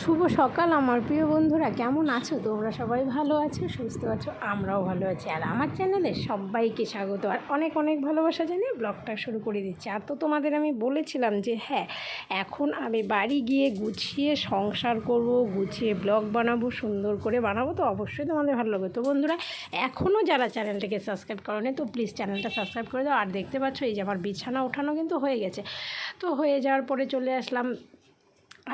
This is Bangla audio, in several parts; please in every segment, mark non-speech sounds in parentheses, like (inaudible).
শুভ সকাল আমার প্রিয় বন্ধুরা, কেমন আছো? তোমরা সবাই ভালো আছো, সুস্থ আছো? আমরাও ভালো আছি। আর আমার চ্যানেলে সবাইকে স্বাগত। আর অনেক অনেক ভালোবাসা জানিয়ে ব্লগটা শুরু করে দিচ্ছি। আর তো তোমাদের আমি বলেছিলাম যে হ্যাঁ এখন আমি বাড়ি গিয়ে গুছিয়ে সংসার করব, গুছিয়ে ব্লগ বানাবো, সুন্দর করে বানাবো, তো অবশ্যই তোমাদের ভালো লাগবে। তো বন্ধুরা, এখনও যারা চ্যানেলটাকে সাবস্ক্রাইব করোনি, তো প্লিজ চ্যানেলটা সাবস্ক্রাইব করে দাও। আর দেখতে পাচ্ছ, এই যে আমার বিছানা ওঠানো কিন্তু হয়ে গেছে। তো হয়ে যাওয়ার পরে চলে আসলাম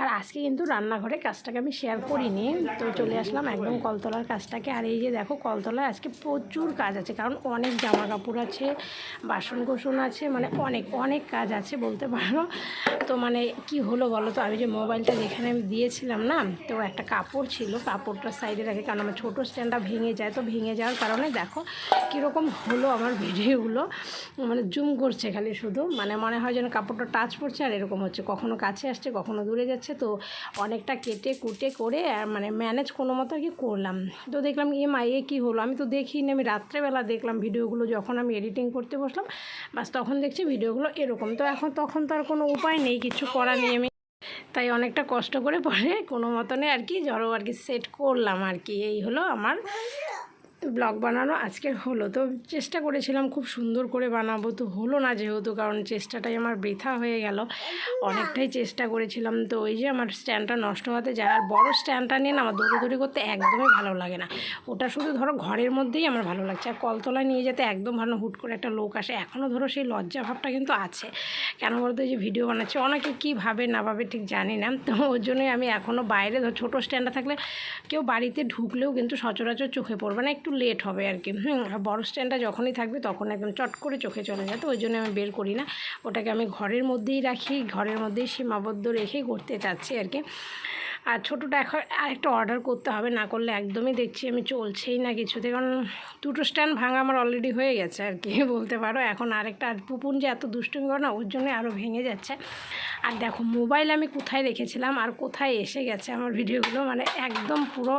আর আজকে কিন্তু রান্নাঘরে কাজটাকে আমি শেয়ার করিনি, তো চলে আসলাম একদম কলতলার কাজটাকে। আর এই যে দেখো, কলতলায় আজকে প্রচুর কাজ আছে, কারণ অনেক জামা কাপড় আছে বাসন কোসন আছে মানে অনেক অনেক কাজ আছে বলতে পারো। তো মানে কি হলো বলো তো, আমি যে মোবাইলটা যেখানে আমি দিয়েছিলাম না, তো একটা কাপড় ছিল, কাপড়টা সাইডে রাখে, কারণ আমার ছোটো স্ট্যান্ডটা ভেঙে যায়, তো ভেঙে যাওয়ার কারণে দেখো কীরকম হলো আমার ভিডিওগুলো মানে জুম করছে খালি শুধু মানে মনে হয় যেন কাপড়টা টাচ পড়ছে আর এরকম হচ্ছে। কখনো কাছে আসছে, কখনো দূরে যাচ্ছে। তো অনেকটা কেটে কুটে করে, আর মানে ম্যানেজ কোনো মতো আর কি করলাম। তো দেখলাম এ মা, এ কী হলো? আমি তো দেখিনি, আমি রাত্রেবেলা দেখলাম ভিডিওগুলো যখন আমি এডিটিং করতে বসলাম, বাস তখন দেখছি ভিডিওগুলো এরকম। তো এখন তখন তো আর কোনো উপায় নেই, কিছু করা নেই আমি। তাই অনেকটা কষ্ট করে পরে কোনো মতনে আর কি জড়ো আর কি সেট করলাম আর কি। এই হলো আমার ব্লগ বানানো আজকের হলো। তো চেষ্টা করেছিলাম খুব সুন্দর করে বানাবো, তো হলো না যেহেতু, কারণ চেষ্টাটাই আমার বৃথা হয়ে গেল। অনেকটাই চেষ্টা করেছিলাম, তো ওই যে আমার স্ট্যান্ডটা নষ্ট হতে যায়, আর বড়ো স্ট্যান্ডটা নিয়ে না আমার দৌড়োদৌড়ি করতে একদমই ভালো লাগে না। ওটা শুধু ধরো ঘরের মধ্যেই আমার ভালো লাগছে, আর কলতলায় নিয়ে যেতে একদম ভালো হুট করে একটা লোক আসে। এখনও ধরো সেই লজ্জা ভাবটা কিন্তু আছে। কেন বলতো যে ভিডিও বানাচ্ছে, অনেকে কী ভাবে না ভাবে ঠিক জানি না, তো ওর জন্যই আমি এখনও বাইরে ধর ছোটো স্ট্যান্ডটা থাকলে কেউ বাড়িতে ঢুকলেও কিন্তু সচরাচর চোখে পড়বে না, একটু লেট হবে আর কি। হুম, আর বড় স্ট্যান্ডটা যখনই থাকবে তখন একদম চট করে চোখে চলে যায়, তো ওই জন্য আমি বের করি না। ওটাকে আমি ঘরের মধ্যেই রাখি, ঘরের মধ্যেই সীমাবদ্ধ রেখে করতে চাচ্ছি আর কি। আর ছোটোটা এখন আরেকটা অর্ডার করতে হবে, না করলে একদমই দেখছি আমি চলছেই না কিছুতে। কারণ দুটো স্ট্যান্ড ভাঙা আমার অলরেডি হয়ে গেছে আর কি, (laughs) বলতে পারো। এখন আরেকটা, আর পুপুন যে এত দুষ্টুমি করে না, ওর জন্য আরও ভেঙে যাচ্ছে। আর দেখো মোবাইল আমি কোথায় রেখেছিলাম আর কোথায় এসে গেছে আমার ভিডিওগুলো মানে একদম পুরো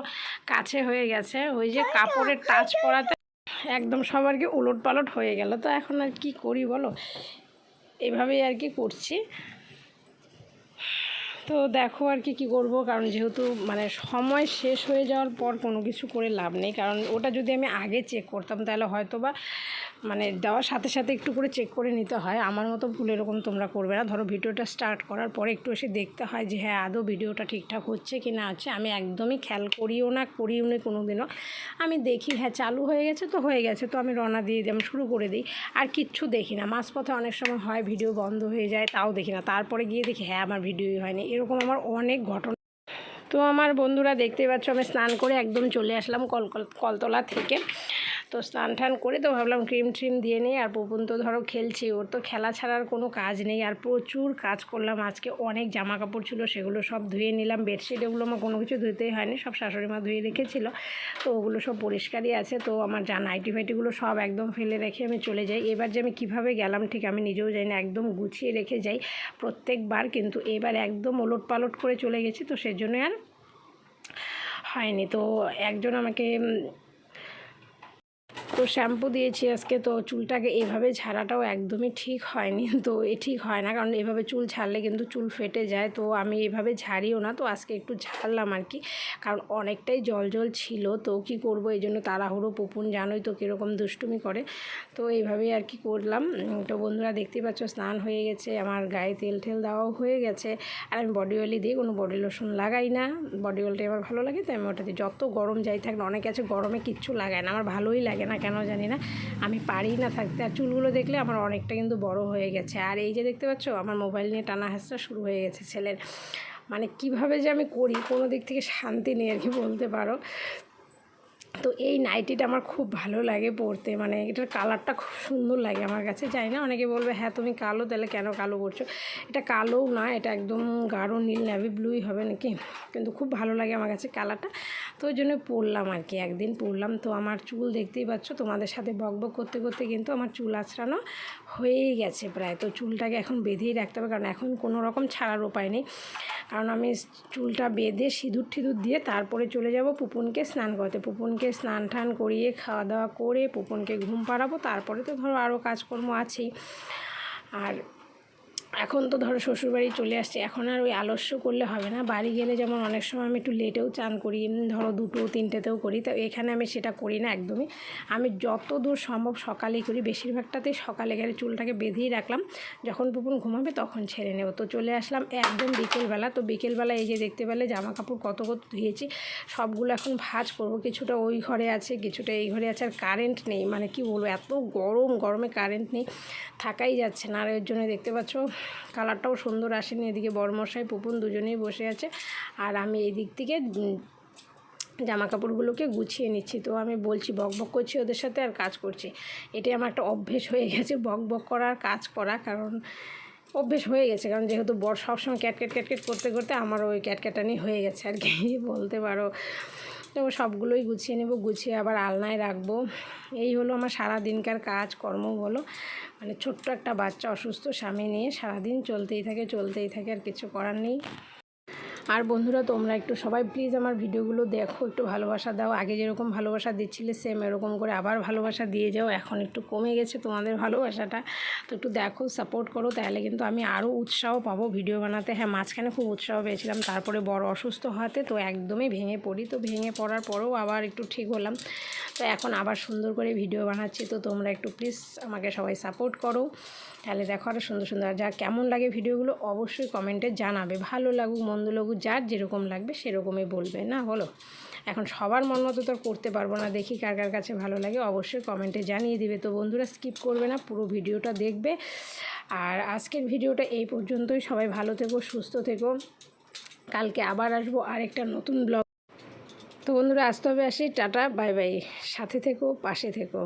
কাছে হয়ে গেছে। ওই যে কাপড়ের টাচ পরাতে একদম সবার কি উলট পালট হয়ে গেল। তো এখন আর কি করি বলো? এভাবেই আর কি করছি। তো দেখো আর কি কী করব, কারণ যেহেতু মানে সময় শেষ হয়ে যাওয়ার পর কোনো কিছু করে লাভ নেই। কারণ ওটা যদি আমি আগে চেক করতাম, তাহলে হয়তো বা মানে দেওয়ার সাথে সাথে একটু করে চেক করে নিতে হয়। আমার মতো ভুল এরকম তোমরা করবে না। ধরো ভিডিওটা স্টার্ট করার পরে একটু এসে দেখতে হয় যে হ্যাঁ আদৌ ভিডিওটা ঠিকঠাক হচ্ছে কি না আছে। আমি একদমই খেয়াল করিও না, করিও নি কোনো দিনও আমি দেখি হ্যাঁ চালু হয়ে গেছে তো হয়ে গেছে, তো আমি রওনা দিয়ে দিই, আমি শুরু করে দিই। আর কিচ্ছু দেখি না। মাঝপথে অনেক সময় হয়, ভিডিও বন্ধ হয়ে যায়, তাও দেখি না। তারপরে গিয়ে দেখি হ্যাঁ আমার ভিডিওই হয়নি। এরকম আমার অনেক ঘটনা। তো আমার বন্ধুরা দেখতেই পাচ্ছ, আমি স্নান করে একদম চলে আসলাম কল কল কলতলা থেকে। তো স্নান টান করে তো ভাবলাম ক্রিম ট্রিম দিয়ে নিই আর পুপুন তো ধরো খেলছি। ওর তো খেলা ছাড়ার কোনো কাজ নেই আর প্রচুর কাজ করলাম। আজকে অনেক জামা কাপড় ছিল, সেগুলো সব ধুয়ে নিলাম। বেডশিট এগুলো আমার কোনো কিছু ধুতেই হয়নি, সব শাশুড়ি মা ধুয়ে রেখেছিল। তো ওগুলো সব পরিষ্কারই আছে। তো আমার যা নাইটি ফাইটিগুলো সব একদম ফেলে রেখে আমি চলে যাই। এবার যে আমি কীভাবে গেলাম ঠিক আমি নিজেও জানি না, একদম গুছিয়ে রেখে যাই। প্রত্যেকবার কিন্তু এবার একদম ওলট পালট করে চলে গেছি। তো সেজন্য আর হয়নি। তো একজন আমাকে তো শ্যাম্পু দিয়েছি আজকে, তো চুলটাকে এভাবে ঝাড়াটাও একদমই ঠিক হয়নি। তো এ ঠিক হয় না, কারণ এভাবে চুল ছাড়লে কিন্তু চুল ফেটে যায়। তো আমি এভাবে ঝাড়িও না, তো আজকে একটু ঝাড়লাম আর কি। কারণ অনেকটাই জল জল ছিল, তো কি করব? এই জন্য তাড়াহুড়ো, পুপুন জানোই তো কীরকম দুষ্টুমি করে। তো এইভাবেই আর কি করলাম। তো বন্ধুরা দেখতেই পাচ্ছ, স্নান হয়ে গেছে, আমার গায়ে তেল টেল দেওয়াও হয়ে গেছে। আর আমি বডি অয়েলই দিই কোনো বডি লোশন লাগাই না। বডি অয়েলটা আমার ভালো লাগে, তাই আমি ওটা যত গরম যাই থাক না, অনেকে আছে গরমে কিচ্ছু লাগায় না, আমার ভালোই লাগে না কেন জানি না। আমি পারি না থাকতে। আর চুলগুলো দেখলে আমার অনেকটা কিন্তু বড় হয়ে গেছে। আর এই যে দেখতে পাচ্ছ, আমার মোবাইল নিয়ে টানা হাসটা শুরু হয়ে গেছে ছেলের। মানে কীভাবে যে আমি করি, কোনো দিক থেকে শান্তি নেই আর কি বলতে পারো। তো এই নাইটিটা আমার খুব ভালো লাগে পরতে। মানে এটার কালারটা খুব সুন্দর লাগে আমার কাছে। জানি না, অনেকে বলবে হ্যাঁ তুমি কালো, তাহলে কেন কালো করছ এটা কালোও না, এটা একদম গাঢ় নীল নেভি ব্লুই হবে নাকি? কিন্তু খুব ভালো লাগে আমার কাছে কালারটা। তো ওই জন্য পরলাম আর কি, একদিন পরলাম। তো আমার চুল দেখতেই পাচ্ছ, তোমাদের সাথে বক বক করতে করতে কিন্তু আমার চুল আছড়ানো হয়েই গেছে প্রায়। তো চুলটাকে এখন বেঁধেই রাখতে হবে, কারণ এখন কোনো রকম ছাড়ার উপায় নেই। কারণ আমি চুলটা বেঁধে সিঁদুর ঠিদুর দিয়ে তারপরে চলে যাব পুপুনকে স্নান করতে। পুপুনকে স্নান টান করিয়ে খাওয়া দাওয়া করে পুপনকে ঘুম পাড়াবো। তারপরে তো ধরো আরও কাজকর্ম আছেই। আর এখন তো ধরো শ্বশুরবাড়ি চলে আসছে, এখন আর ওই আলস্য করলে হবে না। বাড়ি গেলে যেমন অনেক সময় আমি একটু লেটেও চান করি ধরো দুটো তিনটেতেও করি, তো এখানে আমি সেটা করি না একদমই। আমি যত দূর সম্ভব সকালেই করি বেশিরভাগটাতেই সকালে গেলে চুলটাকে বেঁধেই রাখলাম, যখন পুপুন ঘুমাবে তখন ছেড়ে নেব। তো চলে আসলাম একদম বিকেলবেলা, তো বিকেলবেলা এই যে দেখতে পেলে জামা কাপড় কত কত ধুয়েছি, সবগুলো এখন ভাঁজ করব। কিছুটা ওই ঘরে আছে, কিছুটা এই ঘরে আছে, আর কারেন্ট নেই। মানে কি বলব, এত গরম, গরমে কারেন্ট নেই, থাকাই যাচ্ছে না। আর এর জন্য দেখতে পাচ্ছ কালারটাও সুন্দর আসেনি। এদিকে বড়মশাই পুপুন দুজনেই বসে আছে। আর আমি এই দিক থেকে জামা কাপড়গুলোকে গুছিয়ে নিচ্ছি। তো আমি বলছি, বক বক করছি ওদের সাথে আর কাজ করছি। এটাই আমার একটা অভ্যেস হয়ে গেছে, বক বক করা আর কাজ করা। কারণ অভ্যেস হয়ে গেছে, কারণ যেহেতু বর সবসময় ক্যাটকেট ক্যাটকেট করতে করতে আমার ওই ক্যাটক্যাটানি হয়ে গেছে আর কি। বলতে পারো। তো সবগুলোই গুছিয়ে নেব, গুছিয়ে আবার আলনায় রাখব। এই হলো আমার সারা দিনকার কাজ, কর্ম হলো মানে ছোট্ট একটা বাচ্চা, অসুস্থ স্বামী নিয়ে সারাদিন চলতেই থাকে চলতেই থাকে, আর কিছু করার নেই। আর বন্ধুরা, তোমরা একটু সবাই প্লিজ আমার ভিডিওগুলো দেখো, একটু ভালোবাসা দাও। আগে যেরকম ভালোবাসা দিচ্ছিলে সেম এরকম করে আবার ভালোবাসা দিয়ে যাও। এখন একটু কমে গেছে তোমাদের ভালোবাসাটা। তো একটু দেখো সাপোর্ট করো, তাহলে কিন্তু আমি আরও উৎসাহ পাবো ভিডিও বানাতে। হ্যাঁ মাঝখানে খুব উৎসাহ পেয়েছিলাম, তারপরে বড় অসুস্থ হওয়াতে তো একদমই ভেঙে পড়ি। তো ভেঙে পড়ার পরেও আবার একটু ঠিক হলাম। তো এখন আবার সুন্দর করে ভিডিও বানাচ্ছি। তো তোমরা একটু প্লিজ আমাকে সবাই সাপোর্ট করো। তাহলে দেখো আরও সুন্দর সুন্দর। আর যা কেমন লাগে ভিডিওগুলো অবশ্যই কমেন্টে জানাবে। ভালো লাগুক, মন্দ লাগুক, যার যেরকম লাগবে সেরকমই বলবে, না বলো এখন সবার মন মতো তো করতে পারব না, দেখি কার কার কাছে ভালো লাগে, অবশ্যই কমেন্টে জানিয়ে দিবে। তো বন্ধুরা স্কিপ করবে না, পুরো ভিডিওটা দেখবে। আর আজকের ভিডিওটা এই পর্যন্তই, সবাই ভালো থেকো, সুস্থ থেকো। কালকে আবার আসব আরেকটা নতুন ব্লগ তো বন্ধুরা আসতে হবে আসি, টাটা, বাই বাই। সাথে থেকো, পাশে থেকো।